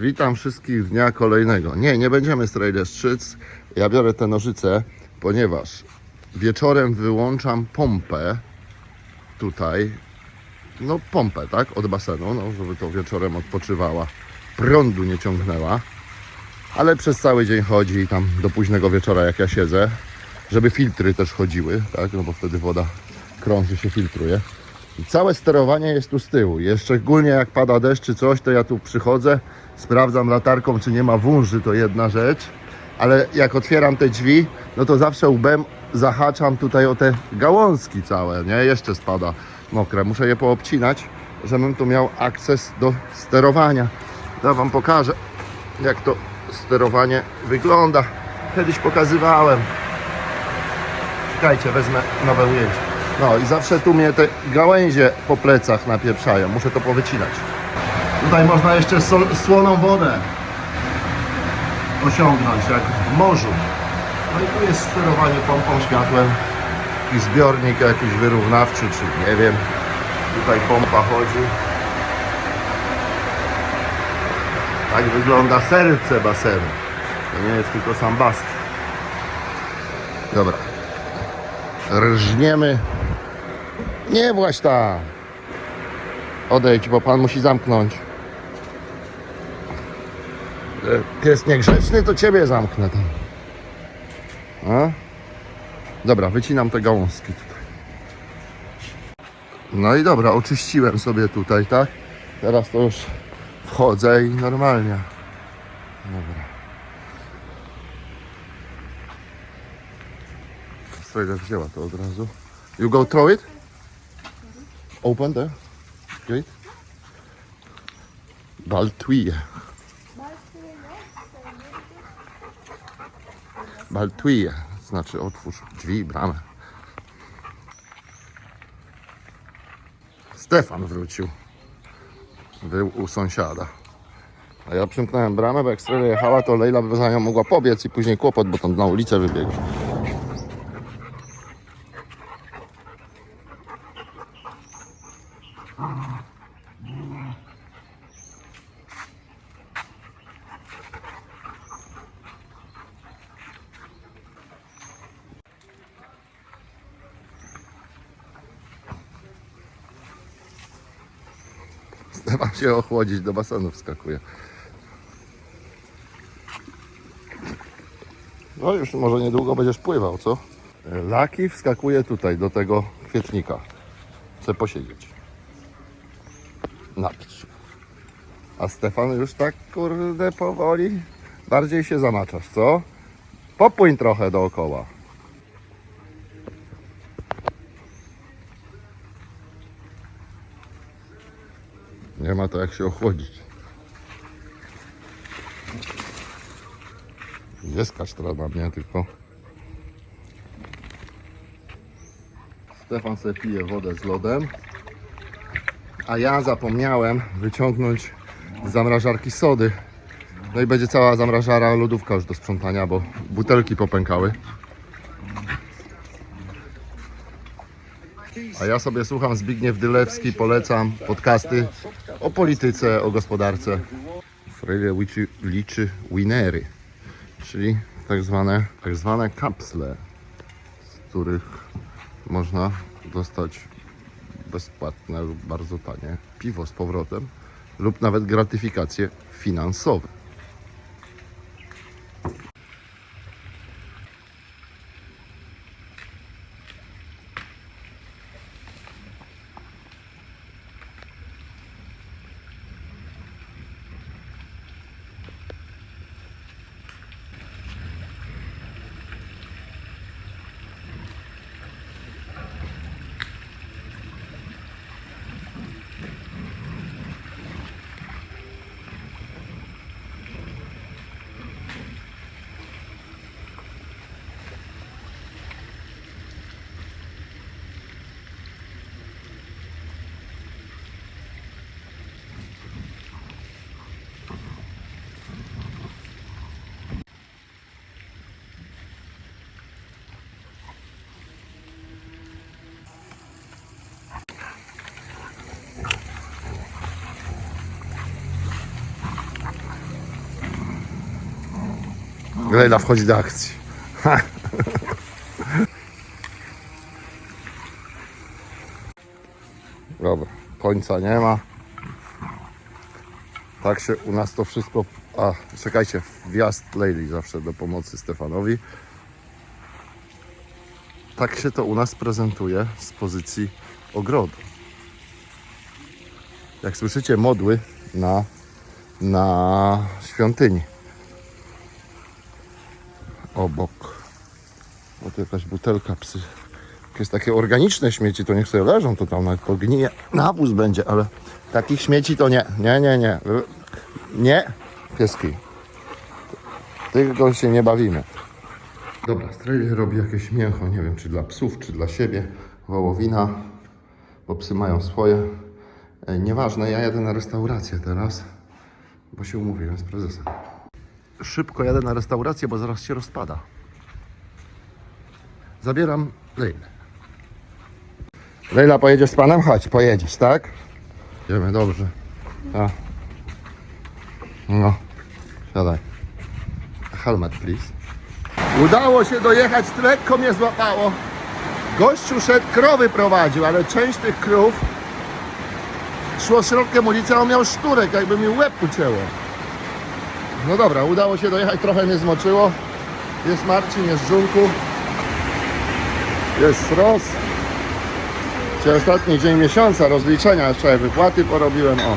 Witam wszystkich dnia kolejnego. Nie, nie będziemy z Trader Szczyc. Ja biorę te nożyce, ponieważ wieczorem wyłączam pompę tutaj. No pompę, tak? Od basenu, no, żeby to wieczorem odpoczywała. Prądu nie ciągnęła. Ale przez cały dzień chodzi i tam do późnego wieczora jak ja siedzę, żeby filtry też chodziły, tak? No bo wtedy woda krąży się filtruje. Całe sterowanie jest tu z tyłu. Jest szczególnie jak pada deszcz czy coś, to ja tu przychodzę, sprawdzam latarką, czy nie ma wąży, to jedna rzecz. Ale jak otwieram te drzwi, no to zawsze łbem zahaczam tutaj o te gałązki całe, nie? Jeszcze spada mokre. Muszę je poobcinać, żebym tu miał akces do sterowania. Ja Wam pokażę, jak to sterowanie wygląda. Kiedyś pokazywałem. Czekajcie, wezmę nowe ujęcie. No i zawsze tu mnie te gałęzie po plecach napieprzają. Muszę to powycinać. Tutaj można jeszcze sol, słoną wodę osiągnąć, jak w morzu. No i tu jest sterowanie pompą, światłem. Jakiś zbiornik jakiś wyrównawczy, czy nie wiem. Tutaj pompa chodzi. Tak wygląda serce basenu. To nie jest tylko sam basen. Dobra. Rżniemy. Nie właś tam. Odejdź, bo pan musi zamknąć. E, Jest niegrzeczny, to ciebie zamknę tam. A? Dobra, wycinam te gałązki tutaj. No i dobra, oczyściłem sobie tutaj, tak? Teraz to już wchodzę i normalnie. Dobra. Strajder wzięła to od razu. You go throw it? Open there. Gate. Baltwije. Baltwije. Znaczy otwórz drzwi, bramę. Stefan wrócił. Był u sąsiada. A ja przymknąłem bramę, bo jak Strela jechała, to Lejla by za nią mogła pobiec i później kłopot, bo tam na ulicę Stefan się ochłodzić, do basenu wskakuje. No już może niedługo będziesz pływał, co? Laki wskakuje tutaj, do tego kwietnika. Chce posiedzieć. Napić się. A Stefan już tak, kurde, powoli bardziej się zamaczasz, co? Popłyń trochę dookoła. Nie ma to jak się ochłodzić. Nie skacz teraz na mnie, tylko... Stefan sobie pije wodę z lodem. A ja zapomniałem wyciągnąć z zamrażarki sody. No i będzie cała zamrażara, lodówka już do sprzątania, bo butelki popękały. A ja sobie słucham Zbigniew Dylewski, polecam podcasty o polityce, o gospodarce. Freire liczy, liczy winery, czyli tak zwane, tak zwane kapsle, z których można dostać bezpłatne lub bardzo tanie piwo z powrotem lub nawet gratyfikacje finansowe. Lejla wchodzi do akcji. Dobra, końca nie ma. Tak się u nas to wszystko. A, czekajcie, wjazd Lejli zawsze do pomocy Stefanowi. Tak się to u nas prezentuje z pozycji ogrodu. Jak słyszycie, modły na, na świątyni. Obok. O, tu jakaś butelka psy. Jakieś takie organiczne śmieci, to niech sobie leżą, to tam nawet pognije. Nawóz będzie, ale takich śmieci to nie. Nie, nie, nie. Nie, pieski. Tylko się nie bawimy. Dobra, Strejli robi jakieś mięcho, nie wiem czy dla psów, czy dla siebie. Wołowina, bo psy mają swoje. E, Nieważne, ja jadę na restaurację teraz, bo się umówiłem z prezesem. Szybko jadę na restaurację, bo zaraz się rozpada. Zabieram Lejlę. Lejla, pojedziesz z panem? Chodź, pojedziesz, tak? Idziemy, dobrze. A. No, siadaj. Helmet, please. Udało się dojechać, lekko mnie złapało. Gościu szedł, krowy prowadził, ale część tych krów szło środkiem ulicy, a on miał szturek, jakby mi łeb ucięło. No dobra, udało się dojechać, trochę mnie zmoczyło. Jest Marcin, jest Żunku. Jest Ros. Dzisiaj ostatni dzień miesiąca, rozliczenia, wczoraj wypłaty porobiłem, o.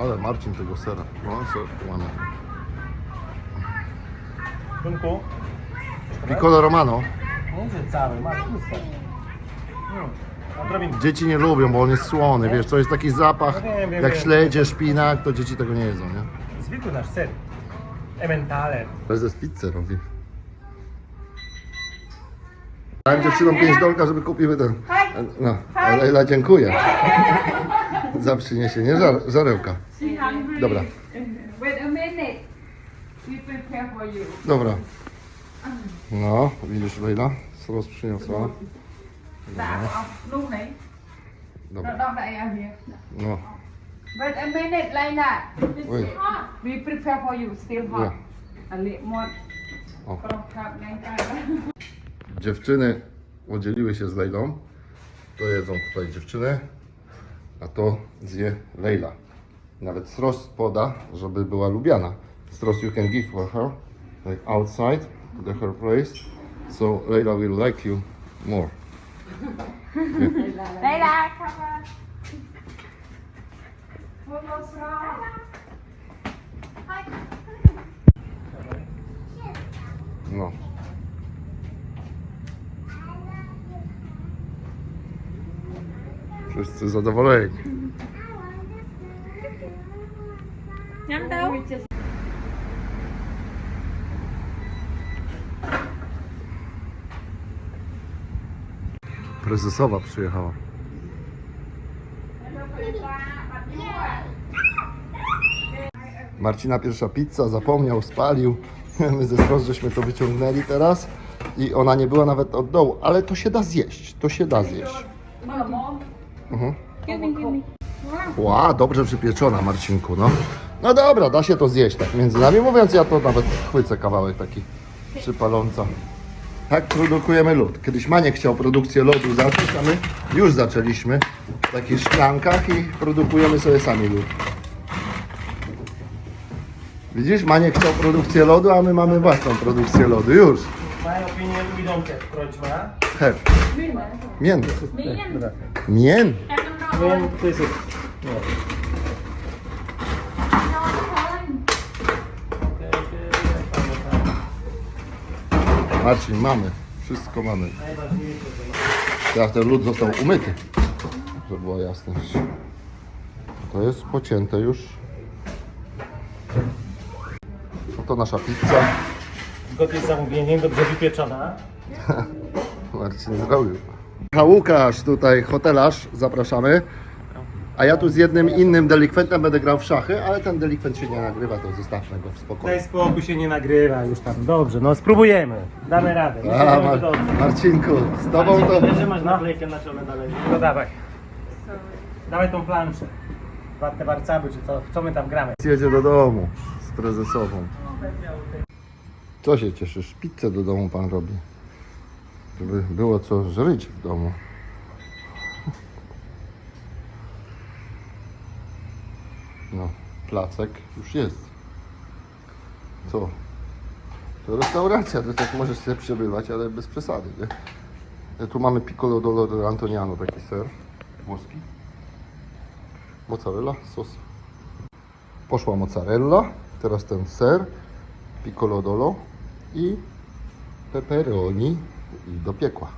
Ale Marcin tego sera, no co mamy. Rynku? Piccolo Romano. Nie, że cały, masz puste. Hmm. Dzieci nie lubią, bo on jest słony, wiesz, to jest taki zapach, No wiem, wiem, jak wiem. śledzie, szpinak, to dzieci tego nie jedzą, nie? Zwykły nasz ser. Emmentaler. Prezes pizzę robi. Dałem dziewczynom 5 dolka, żeby kupiły ten. No, ale Leila dziękuję. Za przyniesienie żar, żarełka. She hungry. Dobra. Wait a minute. We prepare for you. Dobra. No, widzisz Leila? Sos przyniosła. Dạ, không, lúc này. Nó Dobra. đâu đây à here. No, Wait a minute, Layla. Wait. We prepare for you, still hot. Yeah. A little more. O. Dziewczyny podzieliły się z Lejlą. To jedzą tutaj dziewczyny, a to zje Lejla. Nawet Sros poda, żeby była lubiana. Sros you can give for her, like outside, to her place. So Lejla will like you more. Layla, come on. Follow Sro. No. Wszyscy zadowoleni. Nhắm đâu? Prezesowa przyjechała. Marcina pierwsza pizza, zapomniał, spalił. My ze Stros żeśmy to wyciągnęli teraz i ona nie była nawet od dołu, ale to się da zjeść, to się da zjeść. Mhm. Ła, dobrze przypieczona Marcinku, no. No dobra, da się to zjeść, tak między nami mówiąc, ja to nawet chwycę kawałek taki przypaląca. Tak produkujemy lód. Kiedyś Maniek chciał produkcję lodu zacząć, a my już zaczęliśmy w takich szklankach i produkujemy sobie sami lód. Widzisz, Maniek chciał produkcję lodu, a my mamy własną produkcję lodu. Już. Moja opinia, we don't have kroćma. Hep. Jest... Nie. Marcin, mamy. Wszystko mamy. Teraz ten lód został umyty, żeby była jasność. To jest pocięte już. Oto nasza pizza. Zgodnie z zamówieniem, dobrze wypieczona. Marcin zrobił. A Łukasz tutaj, hotelarz, zapraszamy. A ja tu z jednym innym delikwentem będę grał w szachy, ale ten delikwent się nie nagrywa, to zostawmy go w spokoju. Daj spokój, się nie nagrywa już tam. Dobrze, no spróbujemy. Damy radę. Myślę, A, że będzie Mar dobrze. Marcinku, z tobą to... Że masz naklejkę na czole dalej. No dawaj. Dawaj tą planszę. Płatne warcaby, czy co, w co my tam gramy? Jedzie do domu z prezesową. Co się cieszysz? Pizzę do domu pan robi. Żeby było co żryć w domu. No, placek już jest. Co? To restauracja, to tak możesz sobie przebywać, ale bez przesady, nie? Tu mamy piccolo dolore Antoniano, taki ser włoski. Mozzarella, sos Poszła mozzarella, teraz ten ser, piccolo dolo i pepperoni i do piekła.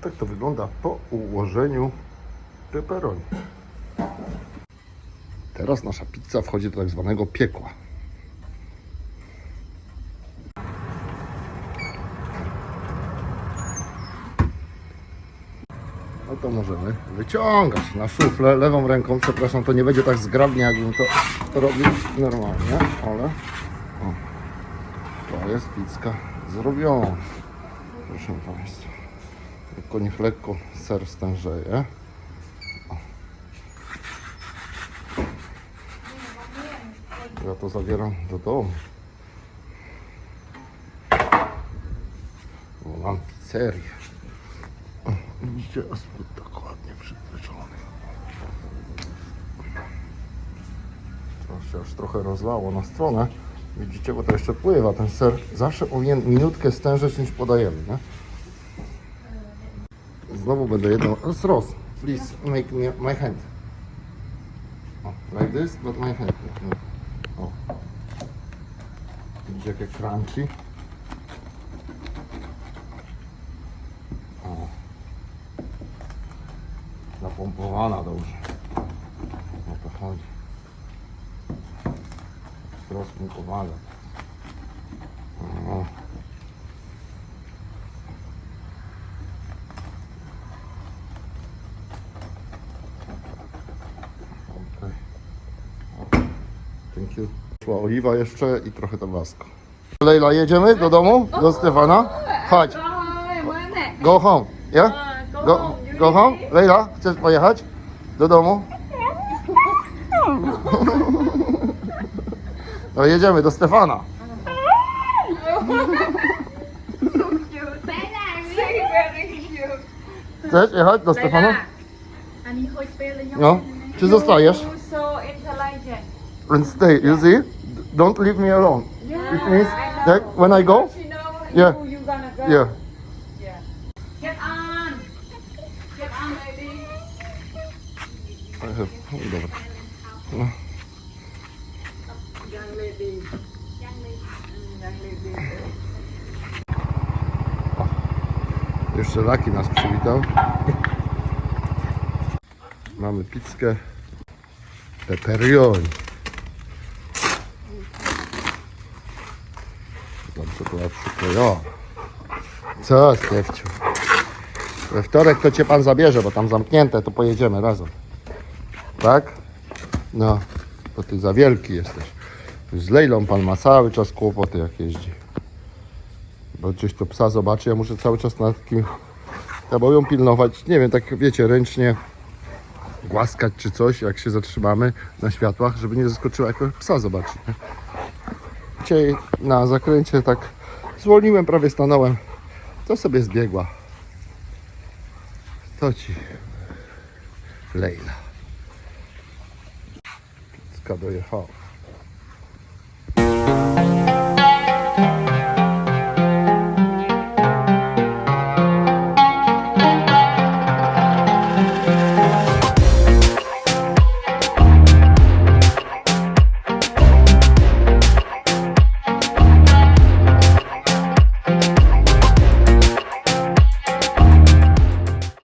Tak to wygląda po ułożeniu pepperoni. Teraz nasza pizza wchodzi do tak zwanego piekła. No to możemy wyciągać na szuflę lewą ręką. Przepraszam, to nie będzie tak zgrabnie, jakbym to robił normalnie, ale o, to jest pizka zrobiona. Proszę Państwa. Tylko niech lekko ser stężeje. Ja to zabieram do domu. Bo mam pizzerię. Widzicie, asfalt tak ładnie. To się aż trochę rozlało na stronę. Widzicie, bo to jeszcze pływa. Ten ser zawsze powinien minutkę stężeć niż podajemy, nie? Znowu będę jedną... Ross, please make me my hand. Like this, but my hand. O. Widzicie, jakie crunchy. O. Napompowana dobrze. O to chodzi. Wzrost mi pomaga. O. Okej. O. You. Szła oliwa jeszcze i trochę tabasco. Lejla, jedziemy do domu? Do Stefana? Chodź. Go home. Yeah? Go, go home? Lejla, chcesz pojechać? Do domu? No jedziemy do Stefana. Chcesz jechać do Stefana? No. Czy zostajesz? You so intelligent. And stay, you see? Don't leave me alone. Yeah, It means that when I go, you know Yeah. you, you gonna go. yeah. Yeah. Get on. Get on, lady. I have, oh, dobra. Young lady. Young lady. Mm, Young lady. Jeszcze Laki nas przywitał. Mamy pizzkę pepperoni. Przyklejona. Co, Stefciu? We wtorek to cię pan zabierze, bo tam zamknięte, to pojedziemy razem. Tak? No, to ty za wielki jesteś. Z Lejlą pan ma cały czas kłopoty jak jeździ. Bo gdzieś to psa zobaczy, ja muszę cały czas nad kim bo ją pilnować, nie wiem, tak wiecie, ręcznie głaskać czy coś, jak się zatrzymamy na światłach, żeby nie zaskoczyła, jak psa zobaczy. Dzisiaj na zakręcie tak zwolniłem, prawie stanąłem, to sobie zbiegła. To ci Lejla. Pizka dojechała.